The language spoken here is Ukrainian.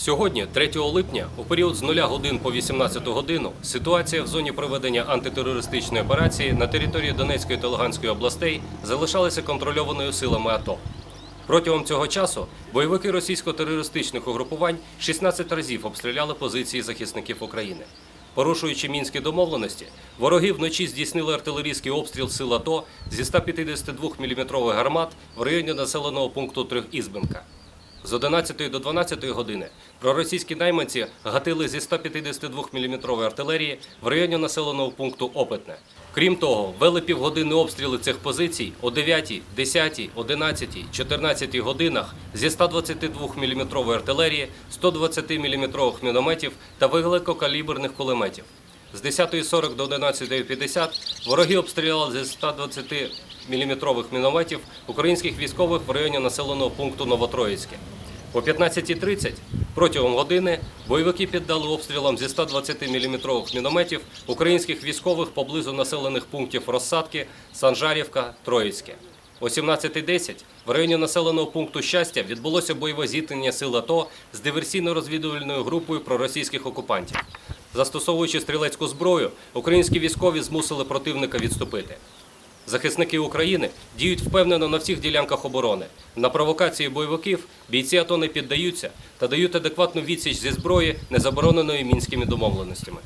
Сьогодні, 3 липня, у період з 0 годин по 18 годину, ситуація в зоні проведення антитерористичної операції на території Донецької та Луганської областей залишалася контрольованою силами АТО. Протягом цього часу бойовики російсько-терористичних угрупувань 16 разів обстріляли позиції захисників України. Порушуючи мінські домовленості, вороги вночі здійснили артилерійський обстріл сил АТО зі 152 мм гармат в районі населеного пункту Трьохізбенка. З 11 до 12 години проросійські найманці гатили зі 152 мм артилерії в районі населеного пункту Опитне. Крім того, вели півгодини обстріли цих позицій о 9, 10, 11, 14 годинах зі 122 мм артилерії, 120 мм мінометів та великокаліберних кулеметів. З 10.40 до 11.50 вороги обстріляли зі 120 мм мінометів українських військових в районі населеного пункту Новотроїцьке. О 15.30 протягом години бойовики піддали обстрілам зі 120 мм мінометів українських військових поблизу населених пунктів Розсадки, Санжарівка, Троїцьке. О 17.10 в районі населеного пункту Щастя відбулося бойове зіткнення сил АТО з диверсійно-розвідувальною групою проросійських окупантів. Застосовуючи стрілецьку зброю, українські військові змусили противника відступити. Захисники України діють впевнено на всіх ділянках оборони. На провокації бойовиків бійці АТО не піддаються та дають адекватну відсіч зі зброї, не забороненої мінськими домовленостями.